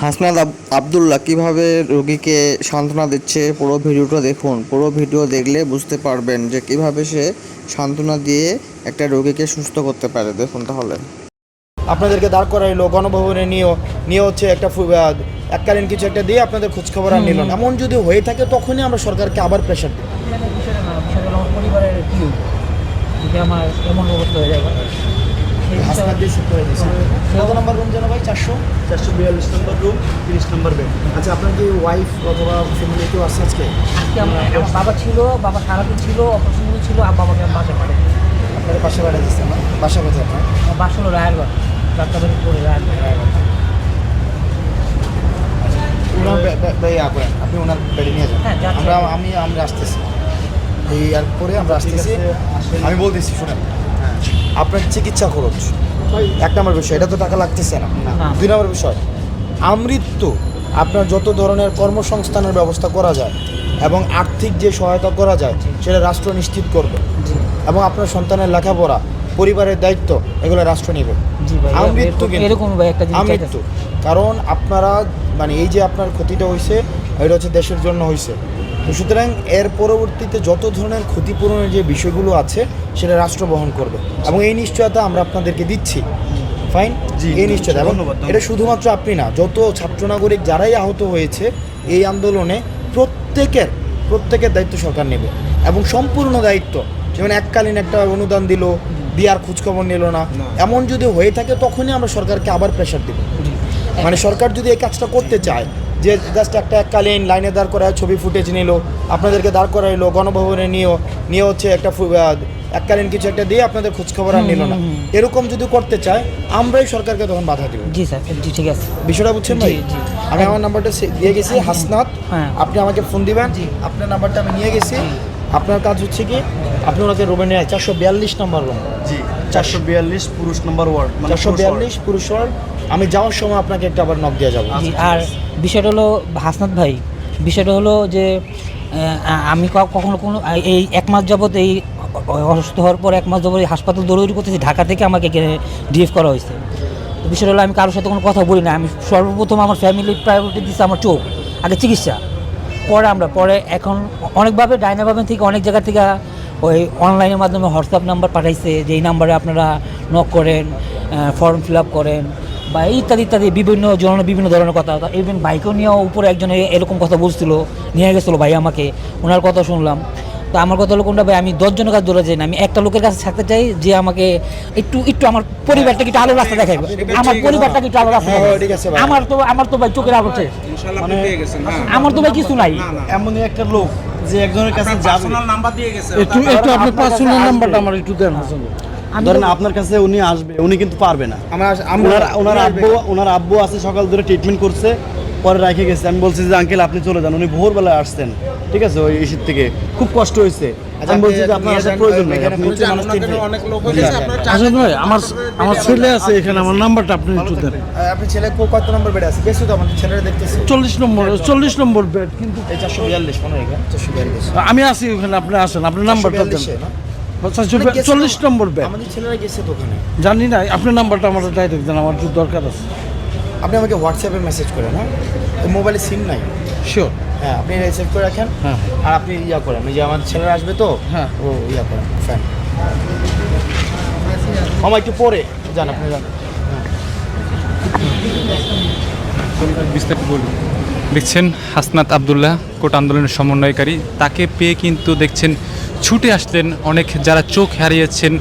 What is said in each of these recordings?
হাসনাদ আব- আবদুল্লাহ কীভাবে রোগীকে সান্ত্বনা দিচ্ছে? পুরো ভিডিওটা দেখুন। পুরো ভিডিও দেখলে বুঝতে পারবেন যে কীভাবে সে সান্ত্বনা দিয়ে একটা রোগীকে সুস্থ করতে পারে। দেখুন তাহলে। আপনাদেরকে দাঁড় করাইলো গণভবনে নিয়েও নিয়ে হচ্ছে একটা এককালীন কিছু একটা দিয়ে আপনাদের খোঁজখবর আর নিল এমন যদি হয়ে থাকে তখনই আমরা সরকারকে আবার প্রেশার দিই। আমার এমন অবস্থা হয়ে যায় সেই দিয়ে সেট করে দিয়েছে। কত নম্বর রুম যেন ভাই? চারশো? চারশো বিয়াল্লিশ নম্বর রুম তিরিশ নম্বর বেড আচ্ছা আপনার কি ওয়াইফ অথবা ফ্যামিলি কেউ আছে আজকে? আজকে আমার বাবা ছিল বাবা সারাদিন ছিল অপারেশন ছিল আর বাবাকে আমি বাসা পাঠাই আপনার পাশে বাড়ি দিচ্ছে না বাসা কোথায় আপনার? আমার বাসা হলো রায়েরগঞ্জ ডাক্তারবাড়ি পড়ে আপনি ওনার বেডে নিয়ে যান। হ্যাঁ, আমরা আমি আমরা আসতেছি। এই আর পরে আমরা আসতেছি। আমি বলতেছি শুনেন। আপনার চিকিৎসা খরচ। এক নম্বর বিষয় এটা তো টাকা লাগতেছে না। না। দুই নম্বর বিষয় আমৃত্যু আপনার যত ধরনের কর্মসংস্থানের ব্যবস্থা করা যায় এবং আর্থিক যে সহায়তা করা যায় সেটা রাষ্ট্র নিশ্চিত করবে। এবং আপনার সন্তানের লেখাপড়া পরিবারের দায়িত্ব এগুলো রাষ্ট্র নেবে। আমৃত্যু কারণ আপনারা মানে এই যে আপনার ক্ষতিটা হয়েছে এটা হচ্ছে দেশের জন্য হয়েছে তো সুতরাং এর পরবর্তীতে যত ধরনের ক্ষতিপূরণের যে বিষয়গুলো আছে সেটা রাষ্ট্র বহন করবে। এবং এই নিশ্চয়তা আমরা আপনাদেরকে দিচ্ছি। ফাইন এই নিশ্চয়তা। এবং। এটা শুধুমাত্র আপনি না যত ছাত্র নাগরিক যারাই আহত হয়েছে এই আন্দোলনে প্রত্যেকের প্রত্যেকের দায়িত্ব সরকার নেবে। এবং সম্পূর্ণ দায়িত্ব যেমন এককালীন একটা অনুদান দিল দিয়ার খোঁজখবর নিল না এমন যদি হয়ে থাকে তখনই আমরা সরকারকে আবার প্রেশার দেব। মানে সরকার যদি এই কাজটা করতে চায় যে জাস্ট একটা এককালীন লাইনে দাঁড় করায় ছবি ফুটেজ নিল আপনাদেরকে দাঁড় করাইলো গণভবনে নিয়েও নিয়ে হচ্ছে একটা এককালীন কিছু একটা দিয়ে আপনাদের খোঁজখবর আর নিল না। এরকম যদি করতে চায় আমরাই সরকারকে তখন বাধা দেব। জি স্যার জি ঠিক আছে। বিষয়টা বুঝছেন ভাই। আমি আমার নাম্বারটা দিয়ে গেছি হাসনাত। হ্যাঁ। আপনি আমাকে ফোন দিবেন। আপনার নাম্বারটা আমি নিয়ে গেছি। আপনার কাজ হচ্ছে কি আপনি ওনাকে রুমে নিয়ে চারশো বিয়াল্লিশ নাম্বার রুম। জি চারশো বিয়াল্লিশ পুরুষ নম্বর ওয়ার্ড মানে চারশো বিয়াল্লিশ পুরুষ ওয়ার্ড। আমি যাওয়ার সময় আপনাকে একটা আবার নক দিয়ে যাব। আর বিষয়টা হলো হাসনাত ভাই, বিষয়টা হলো যে আমি কখনো কোনো এই এক মাস যাবত এই অসুস্থ হওয়ার পর এক মাস যাবত এই হাসপাতাল দৌড়ি করতেছি, ঢাকা থেকে আমাকে ডিএফ করা হয়েছে। বিষয়টা হলো আমি কারোর সাথে কোনো কথা বলি না, আমি সর্বপ্রথম আমার ফ্যামিলির প্রায়োরিটি দিচ্ছে আমার চোখ, আগে চিকিৎসা। পরে আমরা, পরে এখন অনেকভাবে ডাইনাভাবে থেকে অনেক জায়গা থেকে ওই অনলাইনের মাধ্যমে হোয়াটসঅ্যাপ নাম্বার পাঠাইছে যে এই নাম্বারে আপনারা নক করেন ফর্ম ফিল আপ করেন। বা ইত্যাদি ইত্যাদি বিভিন্ন জনের বিভিন্ন ধরনের কথা। ইভেন বাইকও নিয়েও উপরে একজন এরকম কথা বলছিল নিয়ে গেছিল ভাই আমাকে। ওনার কথা শুনলাম। তো আমার কথা হলো কোনটা ভাই আমি দশজনের কাছে দৌড়ে যাই না আমি একটা লোকের কাছে থাকতে চাই যে আমাকে একটু একটু আমার পরিবারটাকে একটু আলো রাস্তা দেখাইবে। আমার পরিবারটাকে একটু আলো রাস্তা হ্যাঁ, দেখাইবে। ঠিক আছে ভাই। আমার তো আমার তো ভাই চোখের আলোতে মানে আমার তো ভাই কিছু নাই। এমনই একটা লোক যে একজনের কাছে যাবে। একটু একটু আপনার পার্সোনাল নাম্বারটা আমার একটু দেন হাসান ধরেন আপনার কাছে উনি আসবে উনি কিন্তু পারবে না। আমরা ওনার ওনার আব্বু ওনার আব্বু আছে সকাল ধরে ট্রিটমেন্ট করছে পরে রেখে গেছে। আমি বলছি যে আঙ্কেল আপনি চলে যান। উনি ভোরবেলায় আসছেন। ঠিক আছে ওই ইসির থেকে। খুব কষ্ট হয়েছে। আচ্ছা, আমি বলছি যে আপনার আসার প্রয়োজন নেই। এখানে আপনি হচ্ছে মানুষ ভাই আমার আমার ছেলে আছে এখানে আমার নাম্বারটা আপনি একটু দেন। আপনি ছেলে কো- কত নম্বর বেডে আছে? তো আমাদের ছেলেরা দেখতেছি। চল্লিশ নম্বর চল্লিশ নম্বর বেড কিন্তু চারশো বিয়াল্লিশ মনে হয় আমি আছি ওখানে আপনি আসেন আপনার নাম্বারটা দেন। না? চারশো মানে চল্লিশ নম্বর বেড আমাদের ছেলেরা গেছে ওখানে? জানি না আপনার নাম্বারটা আমার ডাইরেক্ট দেন আমার একটু দরকার আছে। আপনি আমাকে হোয়াটসঅ্যাপে মেসেজ করেন হ্যাঁ? মোবাইলে সিম নাই। শিওর হ্যাঁ আপনি রিসেভ করে রাখেন। হ্যাঁ। আর আপনি ইয়া করেন যে আমার ছেলেরা আসবে তো হ্যাঁ। ও ইয়া করেন ফ্যান আমার একটু পরে যান আপনি যান। বিস্তারিত বলুন। দেখছেন হাসনাত আবদুল্লাহ কোট আন্দোলনের সমন্বয়কারী। তাকে পেয়ে কিন্তু দেখছেন ছুটে আসলেন অনেক যারা চোখ হারিয়েছেন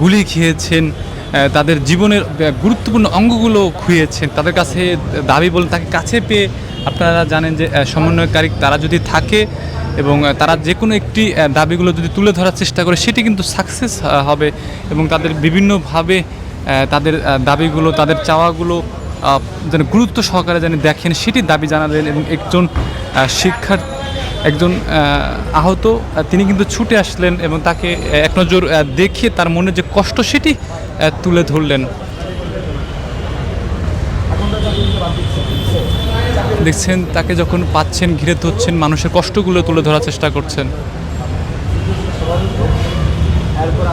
গুলি খেয়েছেন তাদের জীবনের গুরুত্বপূর্ণ অঙ্গগুলো খুঁয়েছেন তাদের কাছে দাবি বলেন, তাকে কাছে পেয়ে আপনারা জানেন যে সমন্বয়কারী তারা যদি থাকে এবং তারা যে কোনো একটি দাবিগুলো যদি তুলে ধরার চেষ্টা করে, সেটি কিন্তু সাকসেস হবে এবং তাদের বিভিন্নভাবে তাদের দাবিগুলো, তাদের চাওয়াগুলো যেন গুরুত্ব সহকারে যেন দেখেন, সেটি দাবি জানালেন এবং একজন শিক্ষার একজন আহত তিনি কিন্তু ছুটে আসলেন এবং তাকে এক নজর দেখিয়ে তার মনে যে কষ্ট সেটি তুলে ধরলেন দেখছেন, তাকে যখন পাচ্ছেন, ঘিরে ধরছেন, মানুষের কষ্টগুলো তুলে ধরার চেষ্টা করছেন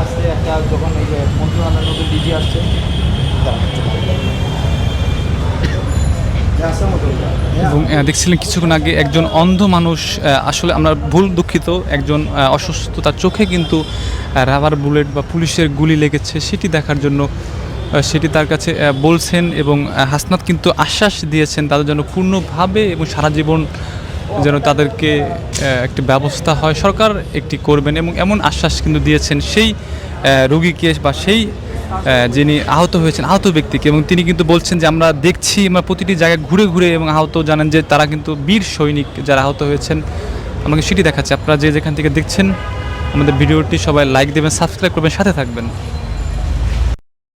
আসছে একটা যখন এই যে মন্ত্রণালয়ের নতুন ডিজি আসছে। এবং দেখছিলেন কিছুক্ষণ আগে একজন অন্ধ মানুষ আসলে আমরা ভুল দুঃখিত, একজন অসুস্থ তার চোখে কিন্তু রাবার বুলেট বা পুলিশের গুলি লেগেছে, সেটি দেখার জন্য সেটি তার কাছে বলছেন এবং হাসনাত কিন্তু আশ্বাস দিয়েছেন তাদের জন্য পূর্ণভাবে এবং সারা জীবন যেন তাদেরকে একটি ব্যবস্থা হয়, সরকার একটি করবেন এবং এমন আশ্বাস কিন্তু দিয়েছেন, সেই রোগীকে বা সেই যিনি আহত হয়েছেন, আহত ব্যক্তিকে, এবং তিনি কিন্তু বলছেন যে আমরা দেখছি, আমরা প্রতিটি জায়গায় ঘুরে ঘুরে এবং আহত জানেন যে তারা কিন্তু বীর সৈনিক যারা আহত হয়েছেন। আমাকে সেটি দেখাচ্ছে, আপনারা যে যেখান থেকে দেখছেন, আমাদের ভিডিওটি সবাই লাইক দেবেন সাবস্ক্রাইব করবেন, সাথে থাকবেন।